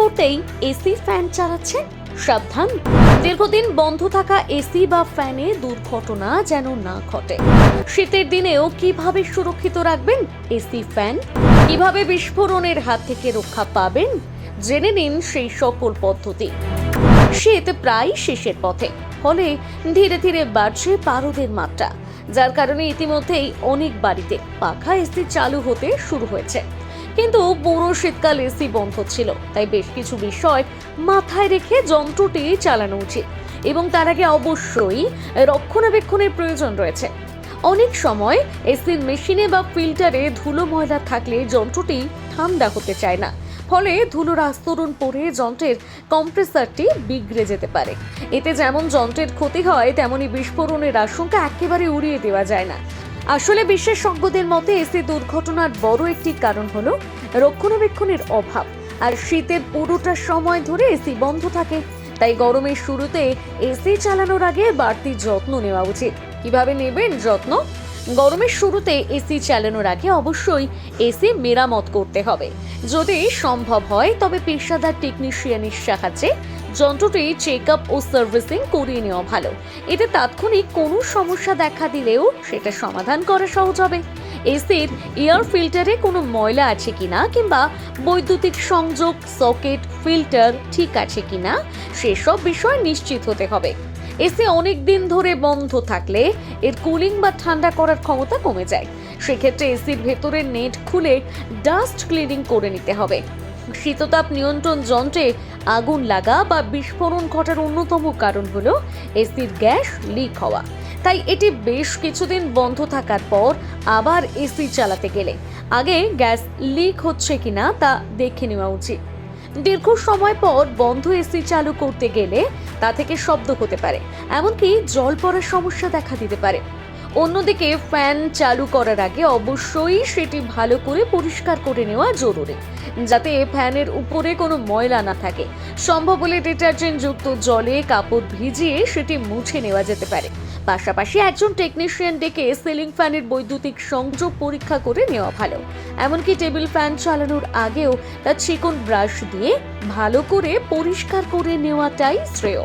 পড়তেই AC fan চালাচ্ছেন সাবধান। দীর্ঘদিন বন্ধ থাকা এসি বা ফ্যানে দুর্ঘটনা যেন না ঘটে। শীতের দিনেও কীভাবে সুরক্ষিত রাখবেন এসি ফ্যান? কীভাবে বিস্ফোরণের হাত থেকে রক্ষা পাবেন? জেনে নিন সেই সকল পদ্ধতি। শীত প্রায় শেষের পথে, ফলে ধীরে ধীরে বাড়ছে পারদের মাত্রা। যার কারণে ইতিমধ্যেই অনেক বাড়িতে পাখা এসি চালু হতে শুরু হয়েছে। কিন্তু পুরো শীতকাল এসি বন্ধ ছিল, তাই বেশ কিছু বিষয় মাথায় রেখে যন্ত্রটি চালানো উচিত। এবং তার আগে অবশ্যই রক্ষণাবেক্ষণের প্রয়োজন রয়েছে। অনেক সময় এসির মেশিনে বা ফিল্টারে ধুলো ময়লা থাকলে যন্ত্রটি ঠান্ডা হতে চায় না, ফলে ধুলোর আস্তরণ পড়ে যন্ত্রের কম্প্রেসারটি বিগড়ে যেতে পারে। এতে যেমন যন্ত্রের ক্ষতি হয়, তেমনি বিস্ফোরণের আশঙ্কা একেবারে উড়িয়ে দেওয়া যায় না। আসলে বিশেষজ্ঞদের মতে এসি দুর্ঘটনার বড় একটি কারণ হল রক্ষণাবেক্ষণের অভাব। আর শীতের পুরোটা সময় ধরে এসি বন্ধ থাকে, তাই গরমের শুরুতে এসি চালানোর আগে বাড়তি যত্ন নেওয়া উচিত। কীভাবে নেবেন যত্ন? গরমের শুরুতে এসি চালানোর আগে অবশ্যই এসি মেরামত করতে হবে। যদি সম্ভব হয়, তবে পেশাদার টেকনিশিয়ানের সাহায্যে যন্ত্রটি চেক আপ ও সার্ভিসিং করিয়ে নেওয়া ভালো। এতে তাৎক্ষণিক কোনো সমস্যা দেখা দিলেও সেটা সমাধান করা সহজ হবে। এসির এয়ার ফিল্টারে কোনো ময়লা আছে কিনা কিংবা বৈদ্যুতিক সংযোগ সকেট ফিল্টার ঠিক আছে কিনা, সেসব বিষয় নিশ্চিত হতে হবে। এসি অনেক দিন ধরে বন্ধ থাকলে এর কুলিং বা ঠান্ডা করার ক্ষমতা কমে যায়। সেক্ষেত্রে এসির ভেতরের নেট খুলে ডাস্ট ক্লিনিং করে নিতে হবে। শীততাপ নিয়ন্ত্রণ যন্ত্রে আগুন লাগা বা বিস্ফোরণ ঘটার অন্যতম কারণ হল এসির গ্যাস লিক হওয়া। তাই এটি বেশ কিছুদিন বন্ধ থাকার পর আবার এসি চালাতে গেলে। আগে গ্যাস লিক হচ্ছে কিনা তা দেখে নেওয়া উচিত। দীর্ঘ সময় পর বন্ধ এসি চালু করতে গেলে তা থেকে শব্দ হতে পারে, এমনকি জল পড়ার সমস্যা দেখা দিতে পারে। অন্যদিকে ফ্যান চালু করার আগে অবশ্যই সেটি ভালো করে পরিষ্কার করে নেওয়া জরুরি, যাতে ফ্যানের উপরে কোনো ময়লা না থাকে। সম্ভব হলে ডিটারজেন্ট যুক্ত জলে কাপড় ভিজিয়ে সেটি মুছে নেওয়া যেতে পারে। পাশাপাশি একজন টেকনিশিয়ান ডেকে সিলিং ফ্যানের বৈদ্যুতিক সংযোগ পরীক্ষা করে নেওয়া ভালো। এমনকি টেবিল ফ্যান চালানোর আগেও তা চিকন ব্রাশ দিয়ে ভালো করে পরিষ্কার করে নেওয়াটাই শ্রেয়।